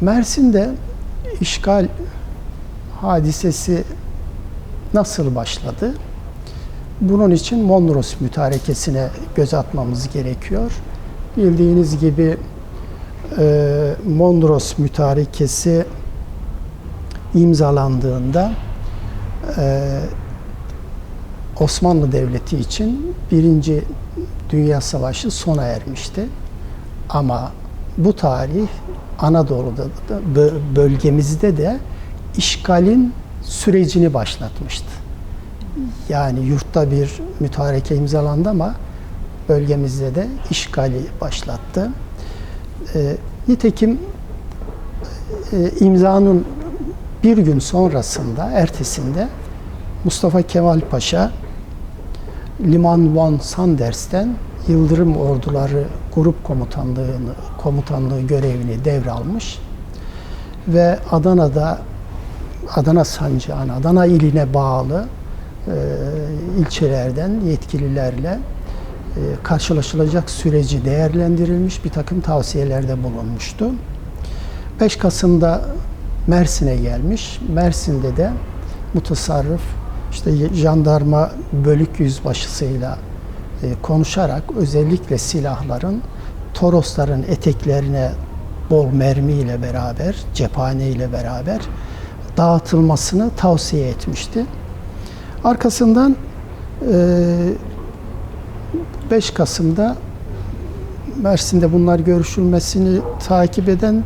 Mersin'de işgal hadisesi nasıl başladı? Bunun için Mondros mütarekesine göz atmamız gerekiyor. Bildiğiniz gibi e, Mondros mütarekesi imzalandığında e, Osmanlı Devleti için Birinci Dünya Savaşı sona ermişti. Ama bu tarih Anadolu'da da bö- bölgemizde de işgalin sürecini başlatmıştı. Yani yurtta bir mütareke imzalandı ama bölgemizde de işgali başlattı. E, nitekim e, imzanın bir gün sonrasında, ertesinde Mustafa Kemal Paşa Liman von Sanders'ten Yıldırım Orduları Grup Komutanlığını komutanlığı görevini devralmış ve Adana'da Adana Sancağı'na, Adana iline bağlı e, ilçelerden yetkililerle e, karşılaşılacak süreci değerlendirilmiş bir takım tavsiyelerde bulunmuştu. 5 Kasım'da Mersin'e gelmiş. Mersin'de de mutasarrıf işte jandarma bölük yüzbaşısıyla konuşarak özellikle silahların Torosların eteklerine bol mermiyle beraber, cephane ile beraber dağıtılmasını tavsiye etmişti. Arkasından e, 5 Kasım'da Mersin'de bunlar görüşülmesini takip eden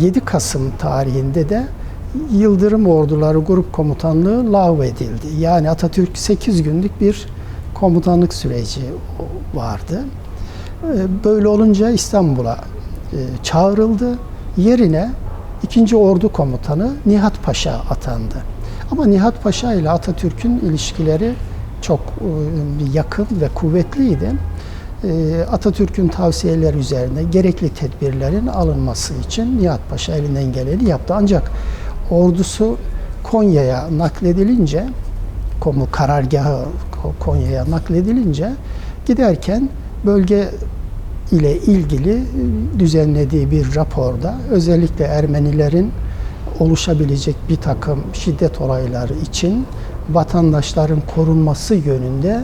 e, 7 Kasım tarihinde de Yıldırım Orduları Grup Komutanlığı lağvedildi. Yani Atatürk 8 günlük bir komutanlık süreci vardı. E, Böyle olunca İstanbul'a e, çağrıldı. Yerine 2. Ordu Komutanı Nihat Paşa atandı. Ama Nihat Paşa ile Atatürk'ün ilişkileri çok e, yakın ve kuvvetliydi. E, Atatürk'ün tavsiyeleri üzerine gerekli tedbirlerin alınması için Nihat Paşa elinden geleni yaptı. Ancak ordusu Konya'ya nakledilince, komu karargahı Konya'ya nakledilince giderken bölge ile ilgili düzenlediği bir raporda özellikle Ermenilerin oluşabilecek bir takım şiddet olayları için vatandaşların korunması yönünde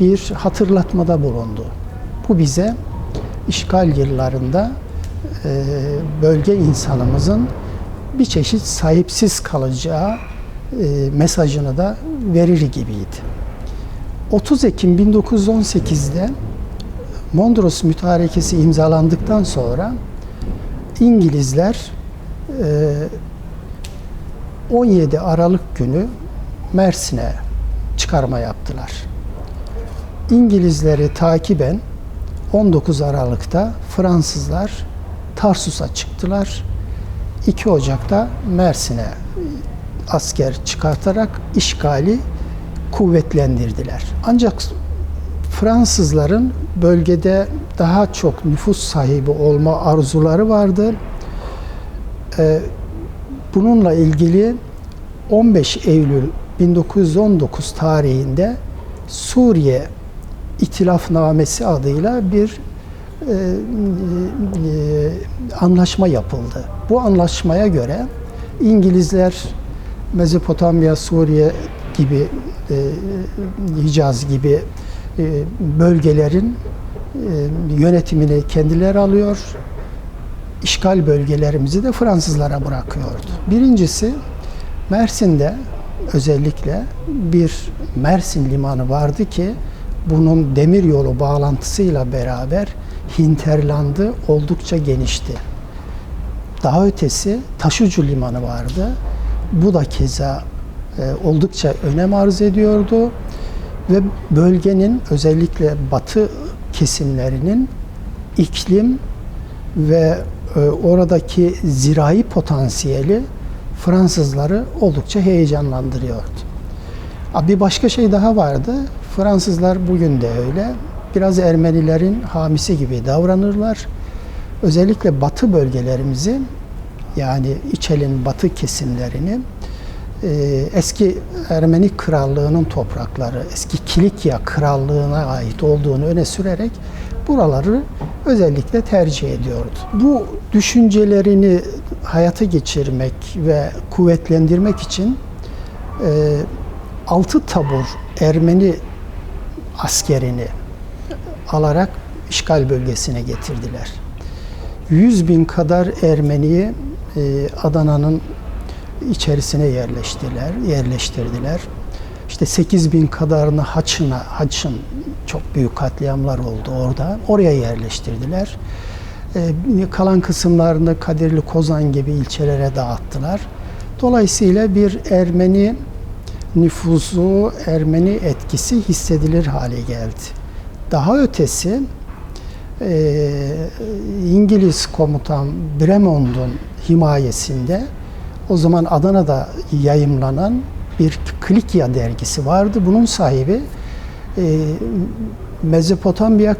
bir hatırlatmada bulundu. Bu bize işgal yıllarında e, bölge insanımızın bir çeşit sahipsiz kalacağı e, mesajını da verir gibiydi. 30 Ekim 1918'de Mondros Mütarekesi imzalandıktan sonra İngilizler e, 17 Aralık günü Mersin'e çıkarma yaptılar. İngilizleri takiben 19 Aralık'ta Fransızlar Tarsus'a çıktılar. 2 Ocak'ta Mersin'e asker çıkartarak işgali kuvvetlendirdiler. Ancak Fransızların bölgede daha çok nüfus sahibi olma arzuları vardı. Ee, bununla ilgili 15 Eylül 1919 tarihinde Suriye İtilafnamesi adıyla bir e, e, anlaşma yapıldı. Bu anlaşmaya göre İngilizler Mezopotamya, Suriye gibi, e, Hicaz gibi e, bölgelerin e, yönetimini kendileri alıyor. İşgal bölgelerimizi de Fransızlara bırakıyordu. Birincisi Mersin'de özellikle bir Mersin limanı vardı ki bunun demir yolu bağlantısıyla beraber hinterlandı oldukça genişti. Daha ötesi taşucu limanı vardı. Bu da keza oldukça önem arz ediyordu ve bölgenin özellikle batı kesimlerinin iklim ve e, oradaki zirai potansiyeli Fransızları oldukça heyecanlandırıyordu. Bir başka şey daha vardı. Fransızlar bugün de öyle. Biraz Ermenilerin hamisi gibi davranırlar. Özellikle batı bölgelerimizi yani İçel'in batı kesimlerini e, eski Ermeni krallığının toprakları, eski Kilikya krallığına ait olduğunu öne sürerek buraları özellikle tercih ediyordu. Bu düşüncelerini hayata geçirmek ve kuvvetlendirmek için e, altı tabur Ermeni askerini alarak işgal bölgesine getirdiler. 100 bin kadar Ermeniyi e, Adana'nın içerisine yerleştirdiler, yerleştirdiler. İşte 8 bin kadarını Haçın'a, Haçın çok büyük katliamlar oldu orada. Oraya yerleştirdiler. E, kalan kısımlarını Kadirli, Kozan gibi ilçelere dağıttılar. Dolayısıyla bir Ermeni nüfuzu, Ermeni etkisi hissedilir hale geldi. Daha ötesi e, İngiliz komutan Bremond'un himayesinde o zaman Adana'da yayımlanan bir Klikya dergisi vardı. Bunun sahibi e, Mezopotamya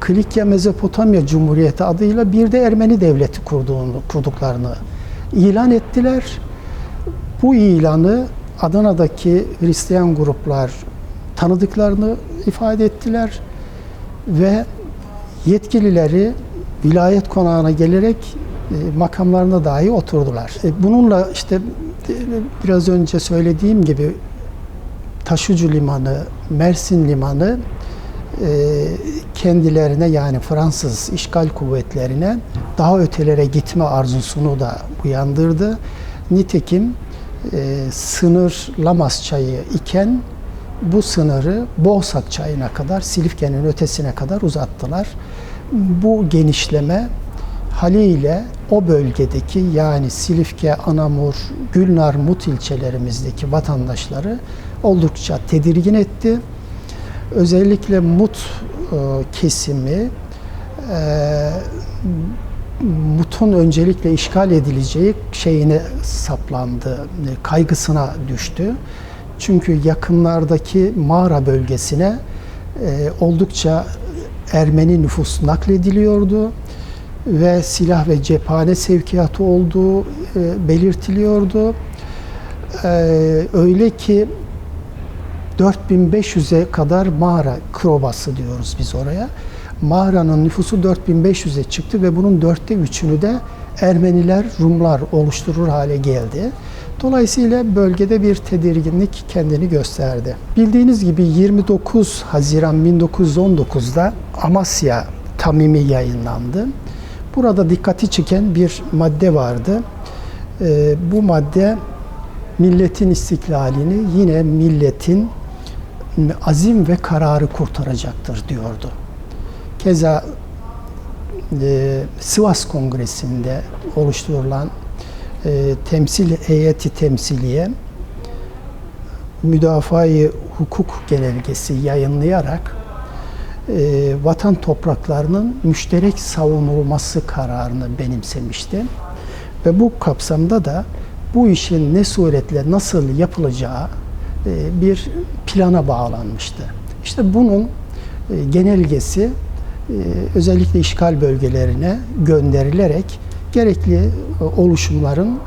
Klikya Mezopotamya Cumhuriyeti adıyla bir de Ermeni devleti kurduğunu, kurduklarını ilan ettiler. Bu ilanı Adana'daki Hristiyan gruplar tanıdıklarını ifade ettiler ve yetkilileri vilayet konağına gelerek makamlarına dahi oturdular. E, bununla işte e, biraz önce söylediğim gibi Taşucu Limanı, Mersin Limanı kendilerine yani Fransız işgal kuvvetlerine daha ötelere gitme arzusunu da uyandırdı. Nitekim sınır Lamas çayı iken bu sınırı Boğsak çayına kadar, Silifke'nin ötesine kadar uzattılar. Bu genişleme haliyle o bölgedeki yani Silifke, Anamur, Gülnar, Mut ilçelerimizdeki vatandaşları oldukça tedirgin etti. Özellikle Mut e, kesimi e, Mut'un öncelikle işgal edileceği şeyine saplandı, kaygısına düştü. Çünkü yakınlardaki mağara bölgesine e, oldukça Ermeni nüfus naklediliyordu ve silah ve cephane sevkiyatı olduğu e, belirtiliyordu. E, öyle ki 4500'e kadar mağara krobası diyoruz biz oraya. Mağaranın nüfusu 4500'e çıktı ve bunun dörtte üçünü de Ermeniler, Rumlar oluşturur hale geldi. Dolayısıyla bölgede bir tedirginlik kendini gösterdi. Bildiğiniz gibi 29 Haziran 1919'da Amasya Tamimi yayınlandı. Burada dikkati çeken bir madde vardı. Ee, bu madde milletin istiklalini yine milletin azim ve kararı kurtaracaktır diyordu. Keza e, Sivas Kongresi'nde oluşturulan e, temsil heyeti temsiliye müdafaa hukuk genelgesi yayınlayarak e, vatan topraklarının müşterek savunulması kararını benimsemişti. Ve bu kapsamda da bu işin ne suretle nasıl yapılacağı e, bir plana bağlanmıştı. İşte bunun e, genelgesi e, özellikle işgal bölgelerine gönderilerek gerekli e, oluşumların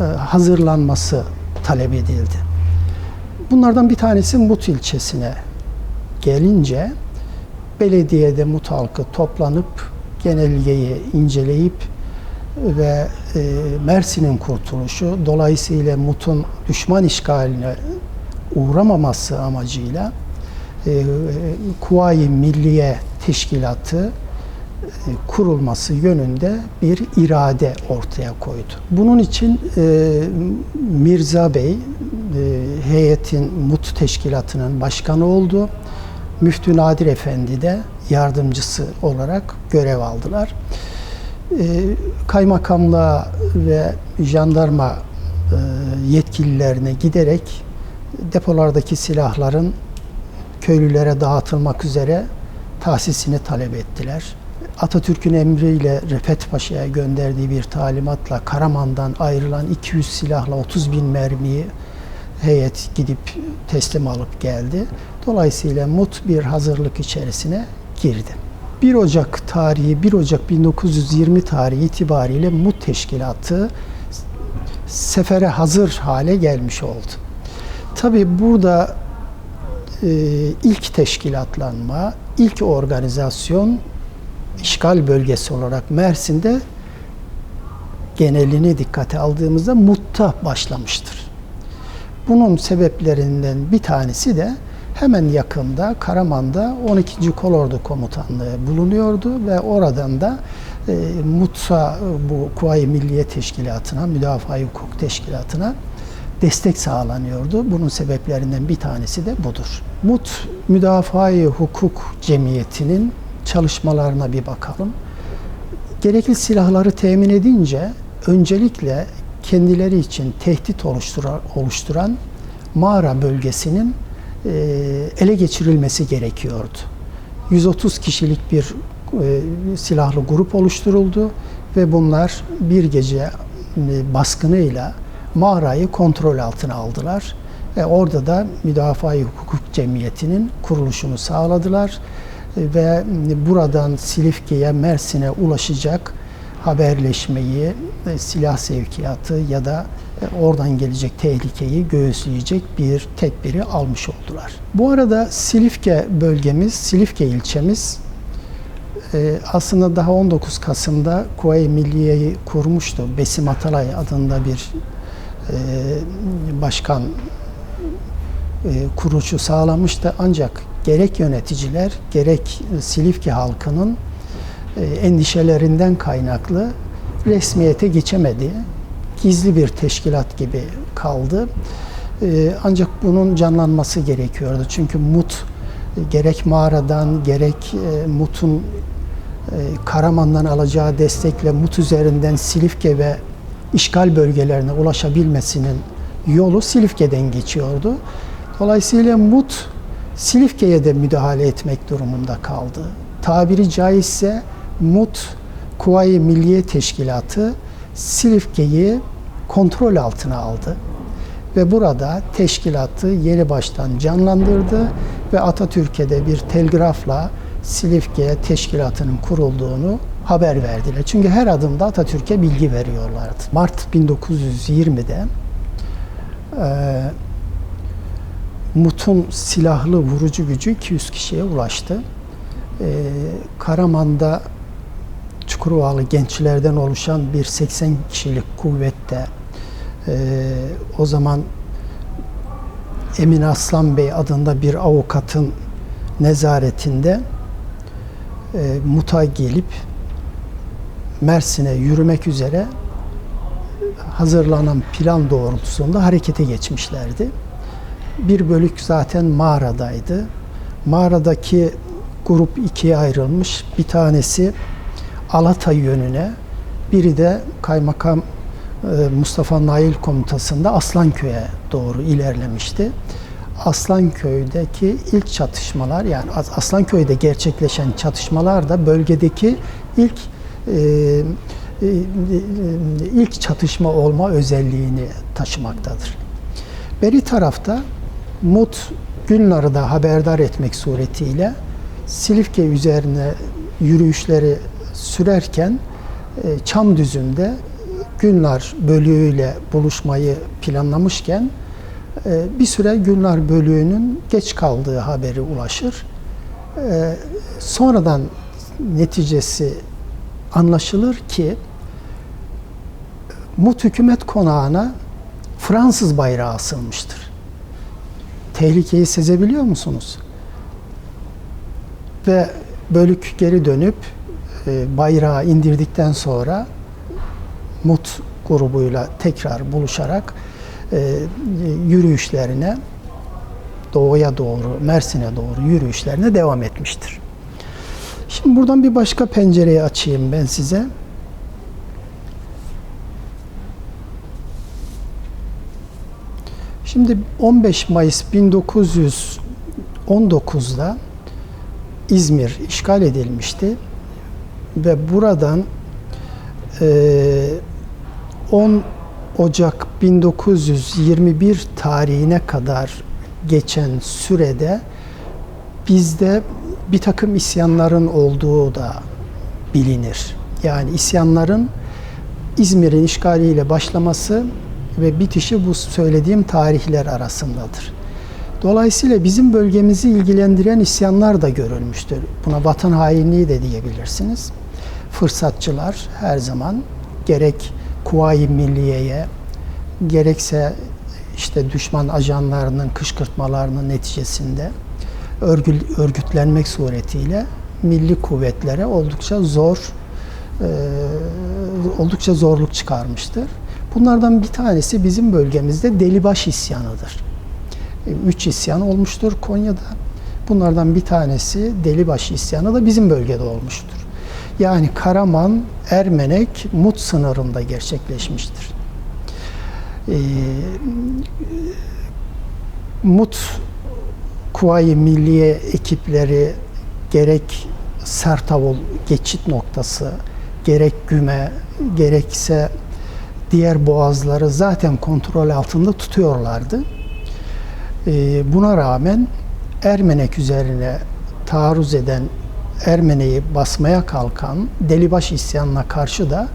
e, hazırlanması talep edildi. Bunlardan bir tanesi Mut ilçesine gelince belediyede Mut halkı toplanıp genelgeyi inceleyip ve e, Mersin'in kurtuluşu dolayısıyla Mut'un düşman işgaline uğramaması amacıyla e, Kuvayi Milliye Teşkilatı e, kurulması yönünde bir irade ortaya koydu. Bunun için e, Mirza Bey e, heyetin MUT teşkilatının başkanı oldu. Müftü Nadir Efendi de yardımcısı olarak görev aldılar. Kaymakamlığa ve jandarma yetkililerine giderek depolardaki silahların köylülere dağıtılmak üzere tahsisini talep ettiler. Atatürk'ün emriyle Refet Paşa'ya gönderdiği bir talimatla Karaman'dan ayrılan 200 silahla 30 bin mermiyi heyet gidip teslim alıp geldi. Dolayısıyla mut bir hazırlık içerisine girdi. 1 Ocak tarihi, 1 Ocak 1920 tarihi itibariyle MUT teşkilatı sefere hazır hale gelmiş oldu. Tabi burada e, ilk teşkilatlanma, ilk organizasyon işgal bölgesi olarak Mersin'de genelini dikkate aldığımızda MUT'ta başlamıştır. Bunun sebeplerinden bir tanesi de hemen yakında Karaman'da 12. Kolordu Komutanlığı bulunuyordu ve oradan da e, MUT'a bu Kuvayi Milliye Teşkilatı'na, Müdafaa Hukuk Teşkilatı'na destek sağlanıyordu. Bunun sebeplerinden bir tanesi de budur. MUT Müdafaa Hukuk Cemiyeti'nin çalışmalarına bir bakalım. Gerekli silahları temin edince öncelikle kendileri için tehdit oluşturan, mağara bölgesinin e, ele geçirilmesi gerekiyordu. 130 kişilik bir e, silahlı grup oluşturuldu ve bunlar bir gece e, baskınıyla mağarayı kontrol altına aldılar. Ve orada da Müdafaa Hukuk Cemiyeti'nin kuruluşunu sağladılar. E, Ve buradan Silifke'ye, Mersin'e ulaşacak haberleşmeyi, e, silah sevkiyatı ya da e, oradan gelecek tehlikeyi göğüsleyecek bir tedbiri almış oldular. Bu arada Silifke bölgemiz, Silifke ilçemiz e, aslında daha 19 Kasım'da Kuvayi Milliye'yi kurmuştu. Besim Atalay adında bir başkan kuruluşu sağlamıştı. Ancak gerek yöneticiler gerek Silifke halkının endişelerinden kaynaklı resmiyete geçemedi. Gizli bir teşkilat gibi kaldı. Ancak bunun canlanması gerekiyordu. Çünkü MUT gerek mağaradan gerek MUT'un Karaman'dan alacağı destekle MUT üzerinden Silifke ve işgal bölgelerine ulaşabilmesinin yolu Silifke'den geçiyordu. Dolayısıyla MUT Silifke'ye de müdahale etmek durumunda kaldı. Tabiri caizse MUT Kuvayi Milliye Teşkilatı Silifke'yi kontrol altına aldı ve burada teşkilatı yeni baştan canlandırdı ve Atatürk'e de bir telgrafla Silifke teşkilatının kurulduğunu haber verdiler. Çünkü her adımda Atatürk'e bilgi veriyorlardı. Mart 1920'de e, MUT'un silahlı vurucu gücü 200 kişiye ulaştı. E, Karaman'da Çukurovalı gençlerden oluşan bir 80 kişilik kuvvette e, o zaman Emin Aslan Bey adında bir avukatın nezaretinde e, muta gelip Mersin'e yürümek üzere hazırlanan plan doğrultusunda harekete geçmişlerdi. Bir bölük zaten mağaradaydı. Mağaradaki grup ikiye ayrılmış. Bir tanesi Alata yönüne, biri de Kaymakam e, Mustafa Nail Komutası'nda Aslanköy'e doğru ilerlemişti. Aslanköy'deki ilk çatışmalar yani Aslanköy'de gerçekleşen çatışmalar da bölgedeki ilk e, e, ilk çatışma olma özelliğini taşımaktadır. Beri tarafta Mut Gülnar'ı da haberdar etmek suretiyle Silifke üzerine yürüyüşleri sürerken e, Çamdüzü'nde Gülnar bölüğüyle buluşmayı planlamışken e, bir süre Gülnar bölüğünün geç kaldığı haberi ulaşır. E, sonradan neticesi anlaşılır ki Mut hükümet konağına Fransız bayrağı asılmıştır. Tehlikeyi sezebiliyor musunuz? Ve bölük geri dönüp e, bayrağı indirdikten sonra MUT grubuyla tekrar buluşarak e, yürüyüşlerine doğuya doğru, Mersin'e doğru yürüyüşlerine devam etmiştir. Şimdi buradan bir başka pencereyi açayım ben size. Şimdi 15 Mayıs 1919'da İzmir işgal edilmişti ve buradan 10 Ocak 1921 tarihine kadar geçen sürede bizde bir takım isyanların olduğu da bilinir. Yani isyanların İzmir'in işgaliyle başlaması ve bitişi bu söylediğim tarihler arasındadır. Dolayısıyla bizim bölgemizi ilgilendiren isyanlar da görülmüştür. Buna vatan hainliği de diyebilirsiniz. Fırsatçılar her zaman gerek Kuvayi Milliye'ye gerekse işte düşman ajanlarının kışkırtmalarının neticesinde örgül, örgütlenmek suretiyle milli kuvvetlere oldukça zor e, oldukça zorluk çıkarmıştır. Bunlardan bir tanesi bizim bölgemizde Delibaş isyanıdır. E, Üç isyan olmuştur Konya'da. Bunlardan bir tanesi Delibaş isyanı da bizim bölgede olmuştur. Yani Karaman, Ermenek, Mut sınırında gerçekleşmiştir. Ee, Mut Kuvayi Milliye ekipleri gerek Sertavul geçit noktası, gerek Güme, gerekse diğer boğazları zaten kontrol altında tutuyorlardı. Ee, buna rağmen Ermenek üzerine taarruz eden Ermeni'yi basmaya kalkan Delibaş isyanına karşı da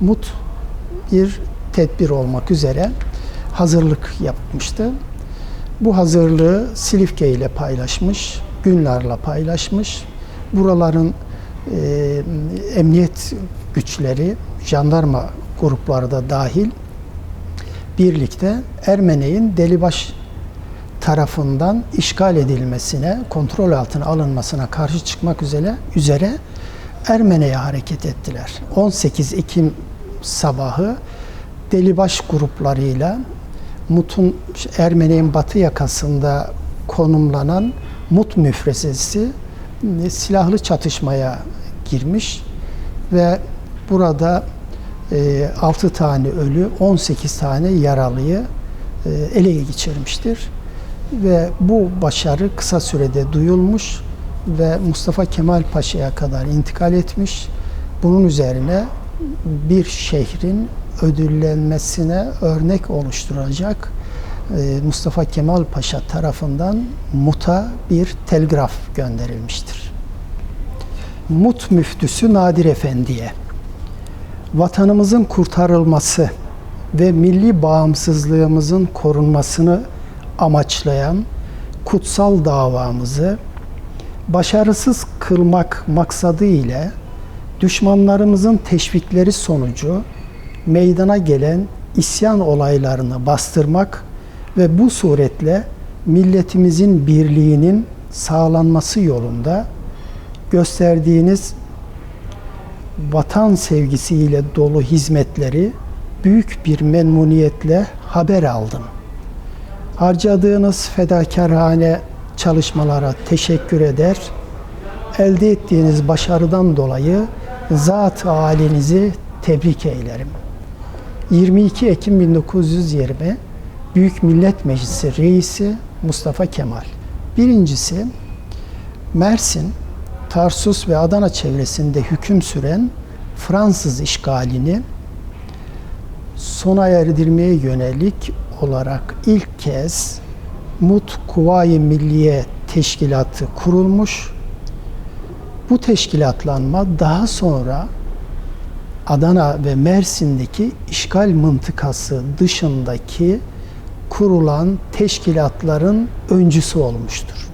Mut bir tedbir olmak üzere hazırlık yapmıştı. Bu hazırlığı Silifke ile paylaşmış, Günlar'la paylaşmış. Buraların e, emniyet güçleri, jandarma grupları da dahil birlikte Ermeni'nin Delibaş tarafından işgal edilmesine, kontrol altına alınmasına karşı çıkmak üzere üzere Ermene'ye hareket ettiler. 18 Ekim sabahı Delibaş gruplarıyla Mut'un Ermeni'nin batı yakasında konumlanan Mut müfresesi e, silahlı çatışmaya girmiş ve burada 6 tane ölü, 18 tane yaralıyı e, ele geçirmiştir. Ve bu başarı kısa sürede duyulmuş ve Mustafa Kemal Paşa'ya kadar intikal etmiş. Bunun üzerine bir şehrin ödüllenmesine örnek oluşturacak e, Mustafa Kemal Paşa tarafından Mut'a bir telgraf gönderilmiştir. Mut müftüsü Nadir Efendi'ye vatanımızın kurtarılması ve milli bağımsızlığımızın korunmasını amaçlayan kutsal davamızı başarısız kılmak maksadı ile düşmanlarımızın teşvikleri sonucu meydana gelen isyan olaylarını bastırmak ve bu suretle milletimizin birliğinin sağlanması yolunda gösterdiğiniz vatan sevgisiyle dolu hizmetleri büyük bir memnuniyetle haber aldım. Harcadığınız fedakarhane çalışmalara teşekkür eder. Elde ettiğiniz başarıdan dolayı zat halinizi tebrik eylerim. 22 Ekim 1920 Büyük Millet Meclisi Reisi Mustafa Kemal. Birincisi Mersin, Tarsus ve Adana çevresinde hüküm süren Fransız işgalini sona erdirmeye yönelik olarak ilk kez Mut Kuvayi Milliye Teşkilatı kurulmuş. Bu teşkilatlanma daha sonra Adana ve Mersin'deki işgal mıntıkası dışındaki kurulan teşkilatların öncüsü olmuştur.